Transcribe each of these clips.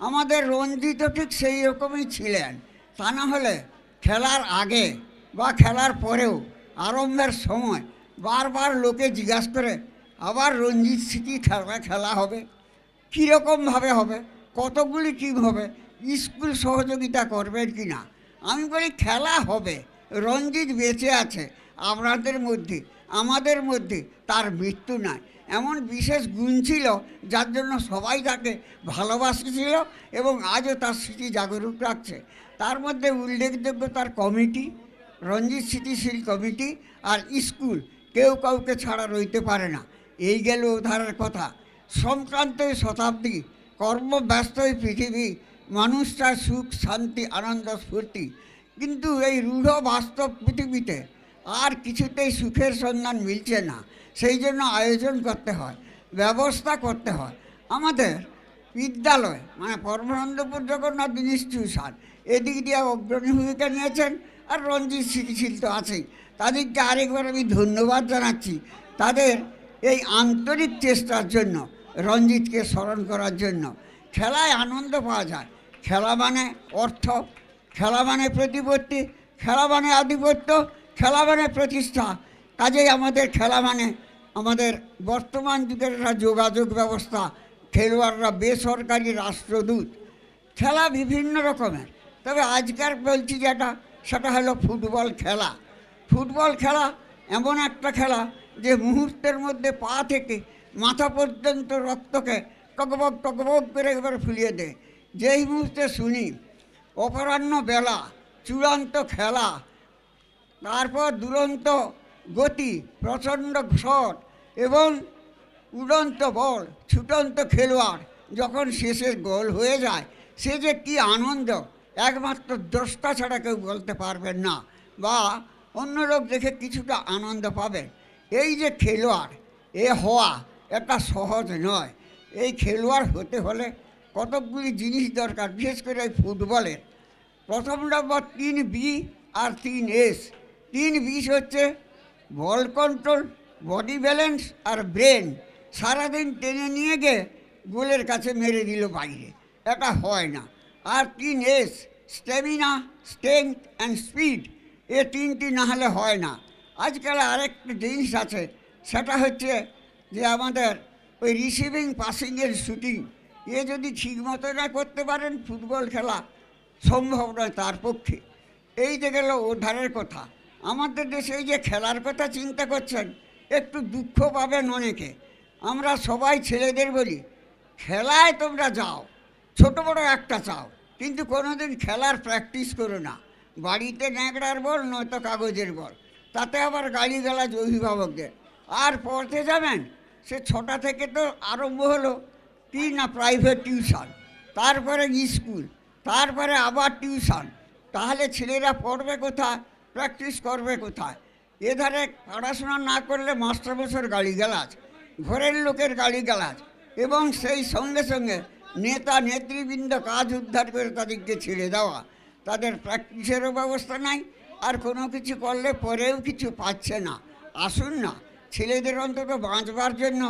আমাদের রঞ্জিত ঠিক সেই রকমই ছিলেন। তা না হলে খেলার আগে বা খেলার পরেও আরম্ভের সময় বারবার লোকে জিজ্ঞাসা করে, আবার রঞ্জিত স্মৃতি খেলা খেলা হবে? কীরকমভাবে হবে? কতগুলি টিম হবে? স্কুল সহযোগিতা করবেন কি না? আমি বলি, খেলা হবে। রঞ্জিত বেঁচে আছে। আপনাদের মধ্যে, আমাদের মধ্যে তার মৃত্যু নাই। এমন বিশেষ গুণ ছিল যার জন্য সবাই তাকে ভালোবাসছিল এবং আজও তার স্মৃতি জাগরুক রাখছে। তার মধ্যে উল্লেখযোগ্য তার কমিটি, রঞ্জিত স্মৃতিশীল কমিটি আর স্কুল। কেউ কাউকে ছাড়া রইতে পারে না। এই গেল উদ্ধারের কথা। সংক্রান্তের শতাব্দী কর্মব্যস্ত পৃথিবী, মানুষ চায় সুখ, শান্তি, আনন্দ স্ফূর্তি কিন্তু এই রূঢ় বাস্তব পৃথিবীতে আর কিছুতেই সুখের সন্ধান মিলছে না। সেই জন্য আয়োজন করতে হয়, ব্যবস্থা করতে হয়। আমাদের বিদ্যালয় মানে পরমানন্দপুর জগন্নাথ ইনস্টিটিউশন এদিক দিয়ে অগ্রণী ভূমিকা নিয়েছেন আর রঞ্জিত স্মৃতিশীল তো আছেই। তাদেরকে আরেকবার আমি ধন্যবাদ জানাচ্ছি। তাদের এই আন্তরিক চেষ্টার জন্য, রঞ্জিতকে স্মরণ করার জন্য। খেলায় আনন্দ পাওয়া যায়। খেলা মানে অর্থ, খেলা মানে প্রতিপত্তি, খেলা মানে আধিপত্য, খেলা মানে প্রতিষ্ঠা। কাজেই আমাদের খেলা মানে আমাদের বর্তমান যুগের যোগাযোগ ব্যবস্থা, খেলোয়াড়রা বেসরকারি রাষ্ট্রদূত, খেলা বিভিন্ন রকমের। তবে আজকার বলছি যেটা, সেটা হলো ফুটবল খেলা। ফুটবল খেলা এমন একটা খেলা যে মুহূর্তের মধ্যে পা থেকে মাথা পর্যন্ত রক্তকে টকবক টকবক করে একবার ফুলিয়ে দেয়। যেই মুহূর্তে শুনি, অপরাহ্ন বেলা, চূড়ান্ত খেলা, তারপর দুরন্ত গতি, প্রচণ্ড শট এবং উড়ন্ত বল, ছুটন্ত খেলোয়াড় যখন শেষের গোল হয়ে যায়, সে যে কি আনন্দ, একমাত্র দ্রষ্টা ছাড়া কেউ বলতে পারবেন না বা অন্য লোক দেখে কিছুটা আনন্দ পাবেন এই যে খেলোয়াড়, এ হওয়া এটা সহজ নয়। এই খেলোয়াড় হতে হলে কতকগুলি জিনিস দরকার, বিশেষ করে এই ফুটবলের। প্রথম নম্বর তিন বি আর তিন এস। তিন বিষ হচ্ছে বল কন্ট্রোল বডি ব্যালেন্স আর ব্রেন সারাদিন টেনে নিয়ে গিয়ে গোলের কাছে মেরে দিল বাইরে। এটা হয় না। আর তিন S stamina strength and speed এ তিনটি না হলে হয় না। আজকাল আরেকটি জিনিস আছে, সেটা হচ্ছে যে আমাদের ওই রিসিভিং পাসিংয়ের শুটিং এ যদি ঠিকমতো না করতে পারেন ফুটবল খেলা সম্ভব নয় তার পক্ষে। এই যে গেল ওধারের কথা। আমাদের দেশে এই যে খেলার কথা চিন্তা করছেন একটু দুঃখ পাবেন অনেকে আমরা সবাই ছেলেদের বলি, খেলায় তোমরা যাও, ছোট বড় একটা চাও। কিন্তু কোনোদিন খেলার প্র্যাকটিস করো না। বাড়িতে ন্যাকড়ার বল, নয়তো কাগজের বল। তাতে আবার গালি গালাজ অভিভাবকদের। আর পড়তে যাবেন? সে ছটা থেকে তো আরম্ভ হলো। কি না প্রাইভেট টিউশন? তারপরে স্কুল, তারপরে আবার টিউশন। তাহলে ছেলেরা পড়বে কোথায়? প্র্যাকটিস করবে কোথায়? এধারে পড়াশোনা না করলে মাস্টারমশার গালিগালাজ, ঘরের লোকের গাড়ি গালিগালাজ এবং সেই সঙ্গে সঙ্গে নেতা নেতৃবৃন্দ কাজ উদ্ধার করে তাদেরকে ছেড়ে দেওয়া। তাদের প্র্যাকটিসেরও ব্যবস্থা নাই, আর কোনো কিছু করলে পরেও কিছু পাচ্ছে না। আসুন না, ছেলেদের অন্তত বাঁচবার জন্য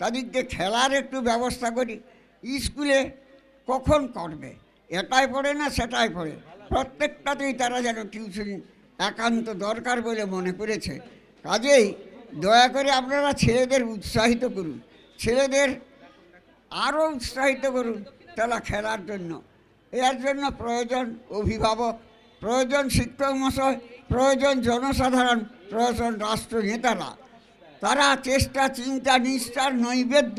তাদেরকে খেলার একটু ব্যবস্থা করি। স্কুলে কখন করবে? এটাই পড়ে না সেটাই পড়ে? প্রত্যেকটাতেই তারা যেন টিউশন একান্ত দরকার বলে মনে করেছে। কাজেই দয়া করে আপনারা ছেলেদের উৎসাহিত করুন। ছেলেদের আরও উৎসাহিত করুন তারা খেলার জন্য। এর জন্য প্রয়োজন অভিভাবক, প্রয়োজন শিক্ষক মশাই, প্রয়োজন জনসাধারণ, প্রয়োজন রাষ্ট্রনেতারা। তারা চেষ্টা, চিন্তা নিষ্ঠার নৈবেদ্য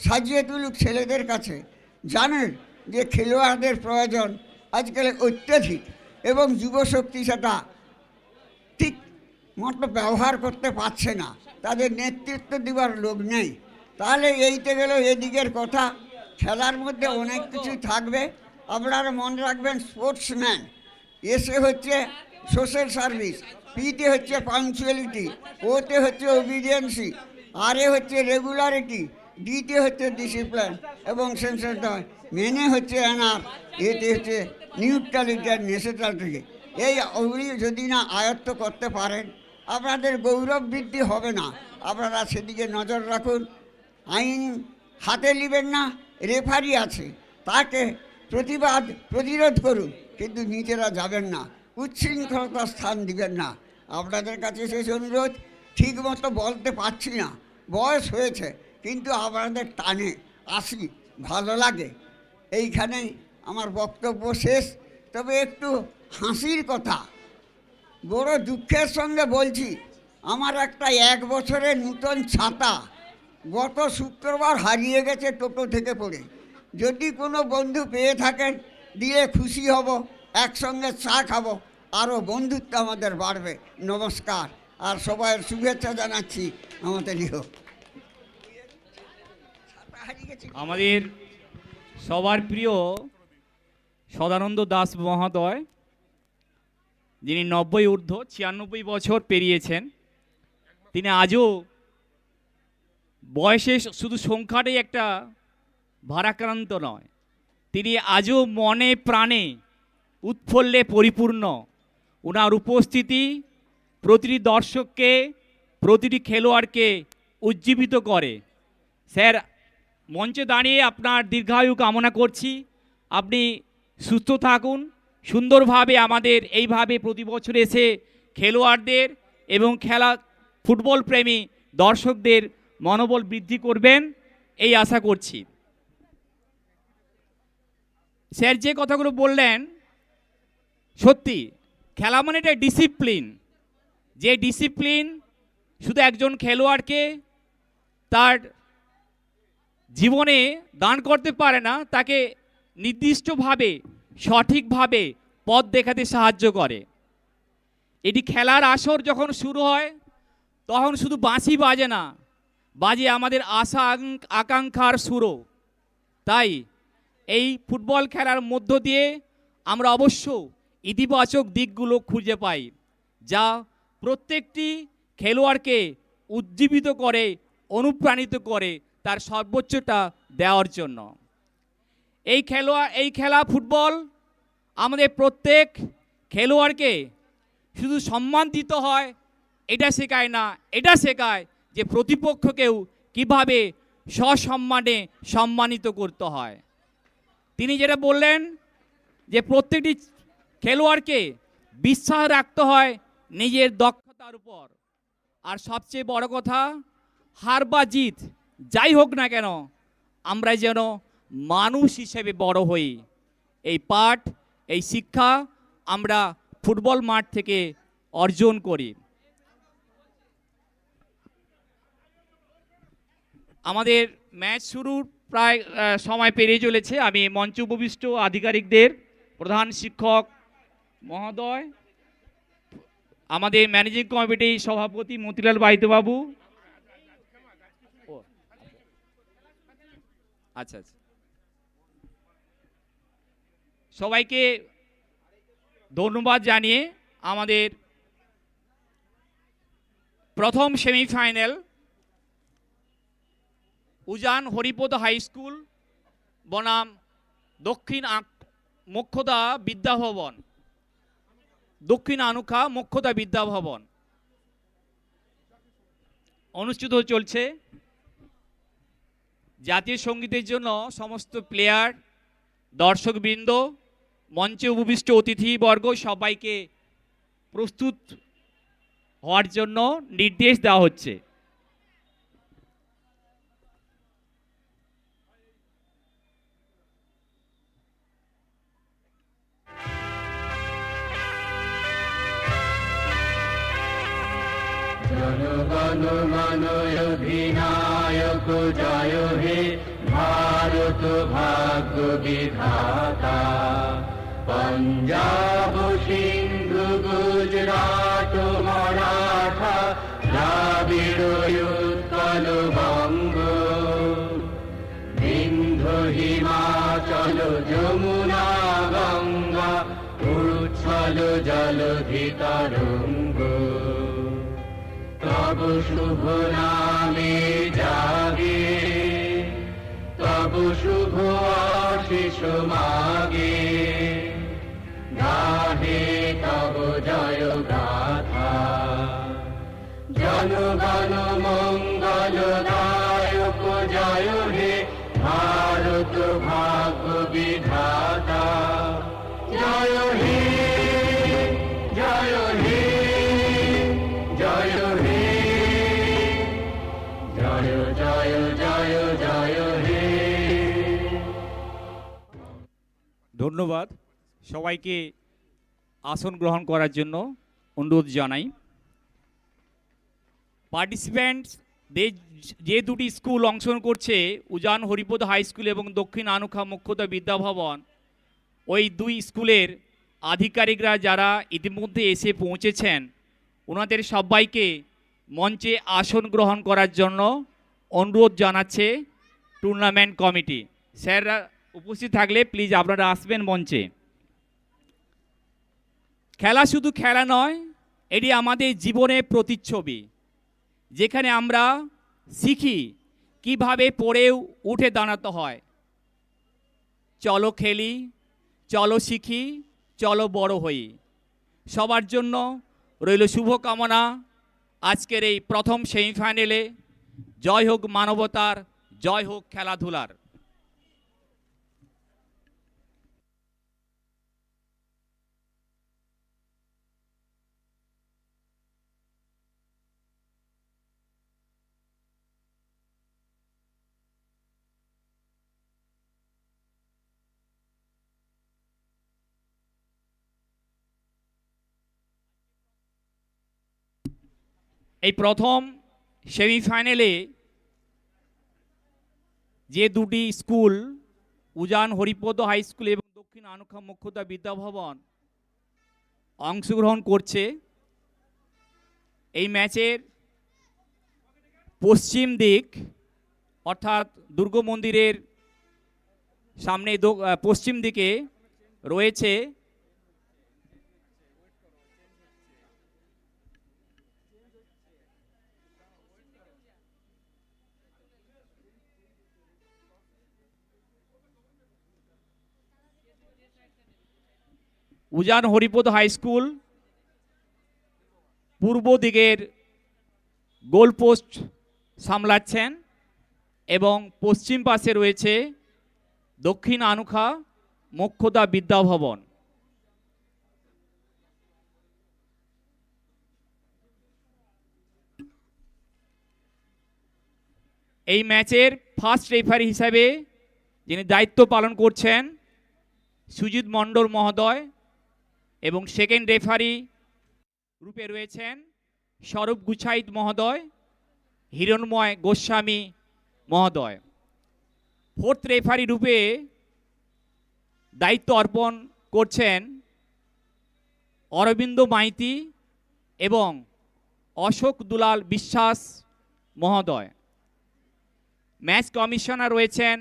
সাজিয়ে তুলুক ছেলেদের কাছে। জানেন যে খেলোয়াড়দের প্রয়োজন আজকাল অত্যাধিক এবং যুবশক্তি সেটা মতো ব্যবহার করতে পারছে না। তাদের নেতৃত্ব দেওয়ার লোক নেই। তাহলে এইতে গেল এদিকের কথা। খেলার মধ্যে অনেক কিছু থাকবে। আপনারা মনে রাখবেন স্পোর্টসম্যান এসে হচ্ছে সোশ্যাল সার্ভিস পিতে হচ্ছে পাংচুয়ালিটি ওতে হচ্ছে ওবিডিয়েন্সি আরে হচ্ছে রেগুলারিটি ডিতে হচ্ছে ডিসিপ্লিন এবং সেন্সার মেনে হচ্ছে অ্যানার এতে হচ্ছে নিউট্রালিটি আর নেসেটালিটি এই অবধি যদি না আয়ত্ত করতে পারেন আপনাদের গৌরব বৃদ্ধি হবে না। আপনারা সেদিকে নজর রাখুন। আইন হাতে নেবেন না, রেফারি আছে। তাকে প্রতিবাদ, প্রতিরোধ করুন, কিন্তু নিজেরা যাবেন না। উচ্ছৃঙ্খলতার স্থান দিবেন না। আপনাদের কাছে শেষ অনুরোধ ঠিক মতো বলতে পারছি না। বয়স হয়েছে, কিন্তু আপনাদের টানে। আসি, ভালো লাগে। এইখানেই আমার বক্তব্য শেষ। তবে একটু হাসির কথা। বড় দুঃখের সঙ্গে বলছি, আমার একটা এক বছরের নূতন ছাতা গত শুক্রবার হারিয়ে গেছে টোটো থেকে পড়ে। যদি কোনো বন্ধু পেয়ে থাকেন, দিয়ে খুশি হব, একসঙ্গে চা খাব আরও বন্ধুত্ব আমাদের বাড়বে। নমস্কার, আর সবাইয়ের শুভেচ্ছা জানাচ্ছি আমাদের আমাদের সবার প্রিয় সদানন্দ দাস মহোদয় যিনি নব্বই ঊর্ধ্ব ছিয়ানব্বই বছর পেরিয়েছেন, তিনি আজও বয়সে শুধু সংখ্যাটাই একটা ভারাক্রান্ত নয়, তিনি আজও মনে প্রাণে উৎফুল্লে পরিপূর্ণ। ওনার উপস্থিতি প্রতিটি দর্শককে, প্রতিটি খেলোয়াড়কে উজ্জীবিত করে। স্যার, মঞ্চে দাঁড়িয়ে আপনার দীর্ঘায়ু কামনা করছি। আপনি সুস্থ থাকুন। সুন্দরভাবে আমাদের এইভাবে প্রতি বছর এসে খেলোয়াড়দের এবং খেলা ফুটবল প্রেমী দর্শকদের মনোবল বৃদ্ধি করবেন, এই আশা করছি। স্যার যে কথাগুলো বললেন, সত্যি, খেলা মানে এটা ডিসিপ্লিন। যে ডিসিপ্লিন শুধু একজন খেলোয়াড়কে তার জীবনে দান করতে পারে না, তাকে নির্দিষ্টভাবে সঠিকভাবে পথ দেখাতে সাহায্য করে। এটি খেলার আসর যখন শুরু হয়, তখন শুধু বাঁশি বাজে না, বাজে আমাদের আশা আকাঙ্ক- আকাঙ্ক্ষার সুরও। তাই এই ফুটবল খেলার মধ্য দিয়ে আমরা অবশ্য ইতিবাচক দিকগুলো খুঁজে পাই, যা প্রত্যেকটি খেলোয়াড়কে উজ্জীবিত করে, অনুপ্রাণিত করে তার সর্বোচ্চটা দেওয়ার জন্য। এই খেলোয়াড় এই খেলা ফুটবল আমাদের প্রত্যেক খেলোয়াড়কে শুধু সম্মান দিতে হয়, এটা শেখায় না, এটা শেখায় যে প্রতিপক্ষকেও কীভাবে সসম্মানে সম্মানিত করতে হয়। তিনি যেটা বললেন যে প্রত্যেকটি খেলোয়াড়কে বিশ্বাস রাখতে হয় নিজের দক্ষতার উপর। আর সবচেয়ে বড় কথা, হার বা জিত, যাই হোক না কেন আমরা যেন মানুষ হিসেবে বড় হই। এই পাঠ এই শিক্ষা আমরা ফুটবল মাঠ থেকে অর্জন করি। আমাদের ম্যাচ শুরুর প্রায় সময় পেরিয়ে চলেছে। আমি মঞ্চ উপবিষ্ট আধিকারিকদের প্রধান শিক্ষক মহোদয় আমাদের ম্যানেজিং কমিটির সভাপতি মতিলাল বাইতবাবু। ও, আচ্ছা আচ্ছা। সবাইকে ধন্যবাদ জানিয়ে আমাদের প্রথম semifinal Ujan Haripada high school, বনাম দক্ষিণ মোক্ষদা বিদ্যাভবন। দক্ষিণ আনুখা মোক্ষদা বিদ্যাভবন। অনুষ্ঠিত চলছে জাতীয় সঙ্গীতের জন্য সমস্ত প্লেয়ার, দর্শকবৃন্দ মঞ্চে উপবিষ্ট অতিথিবর্গ সবাইকে প্রস্তুত হওয়ার জন্য নির্দেশ দেওয়া হচ্ছে। জয় হে, ভারত ভাগ্য বিধাতা। পঞ্জাব সিন্ধু, গুজরাট, মারাঠা, দ্রাবিড়, উৎকল, বঙ্গ। বিন্ধু হিমাচল, যমুনা, গঙ্গা, উচ্ছল জলধি তরঙ্গ তব শুভ নামে জাগে, তব শুভ আশিস মাগে। ধন্যবাদ সবাইকে আসন গ্রহণ করার জন্য। অনুরোধ জানাই। পার্টিসিপ্যান্টস যে দুটি স্কুল অংশগ্রহণ করছে, উজান, হরিপদ হাই স্কুল এবং দক্ষিণ আনুখা মুখ্যতা বিদ্যাভবন ওই দুই স্কুলের আধিকারিকরা যারা ইতিমধ্যে এসে পৌঁছেছেন, ওনাদের সবাইকে মঞ্চে আসন গ্রহণ করার জন্য অনুরোধ জানাচ্ছে টুর্নামেন্ট কমিটি স্যাররা উপস্থিত থাকলে প্লিজ আপনারা আসবেন মঞ্চে। খেলা শুধু খেলা নয় এটি আমাদের জীবনের প্রতিচ্ছবি, যেখানে আমরা শিখি কীভাবে পড়েও উঠে দাঁড়াতে হয়। চলো খেলি, চলো শিখি, চলো বড় হই। সবার জন্য রইল শুভকামনা আজকের এই প্রথম সেমিফাইনালে। জয় হোক মানবতার, জয় হোক খেলাধুলার। এই প্রথম সেমিফাইনালে যে দুটি school, Ujan Haripada high school এবং দক্ষিণ আনুখা মুখ্যতা বিদ্যাভবন অংশগ্রহণ করছে। এই ম্যাচের পশ্চিম দিক অর্থাৎ দুর্গ মন্দিরের সামনে পশ্চিম দিকে রয়েছে উজান হরিপদ হাই স্কুল, পূর্ব দিকের গোলপোস্ট সামলাচ্ছেন এবং পশ্চিম পাশে রয়েছে দক্ষিণ আনুখা মোক্ষদা বিদ্যাভবন। এই ম্যাচের ফার্স্ট রেফারি হিসাবে যিনি দায়িত্ব পালন করছেন সুজিত মণ্ডল মহোদয় এবং সেকেন্ড রেফারি রূপে রয়েছেন স্বরূপ গুছাইত মহোদয়, হিরণময় গোস্বামী মহোদয়। ফোর্থ রেফারি রূপে দায়িত্ব অর্পণ করছেন অরবিন্দ মাইতি এবং অশোক দুলাল বিশ্বাস মহোদয়। ম্যাচ কমিশনার রয়েছেন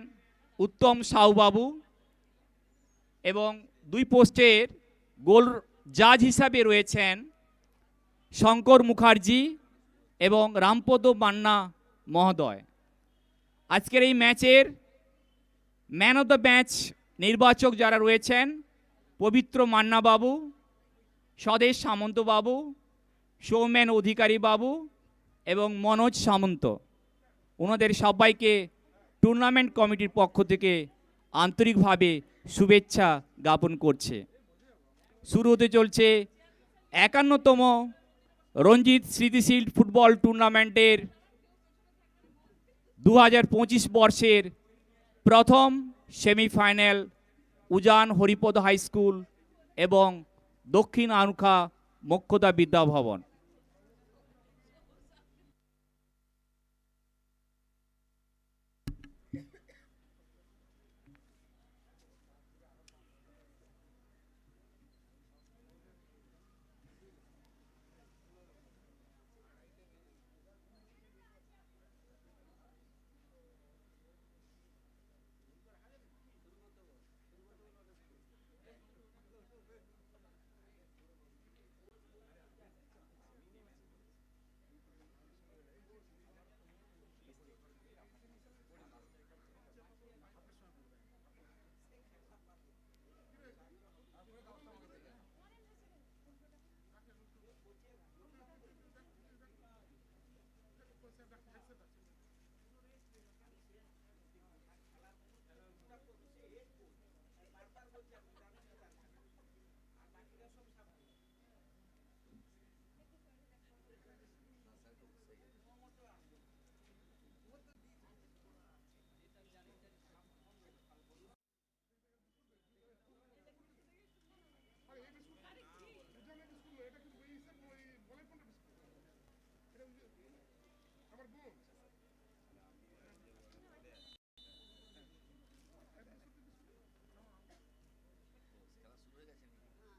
উত্তম সাউবাবু এবং দুই পোস্টের গোল জাজ হিসাবে রয়েছেন শঙ্কর মুখার্জি এবং রামপদ মান্না মহোদয়। আজকের এই ম্যাচের ম্যান অফ দ্য ম্যাচ নির্বাচক যারা রয়েছেন, পবিত্র মান্না বাবু স্বদেশ সামন্ত বাবু সৌমেন অধিকারী বাবু এবং মনোজ সামন্ত। ওনাদের সবাইকে টুর্নামেন্ট কমিটির পক্ষ থেকে আন্তরিকভাবে শুভেচ্ছা জ্ঞাপন করছে। শুরু হতে চলছে একান্নতম রঞ্জিত স্মৃতিশীল ফুটবল টুর্নামেন্টের দু হাজার পঁচিশ বর্ষের প্রথম semifinal Ujan Haripada high school এবং দক্ষিণ আনুখা মক্ষতা বিদ্যাভবন।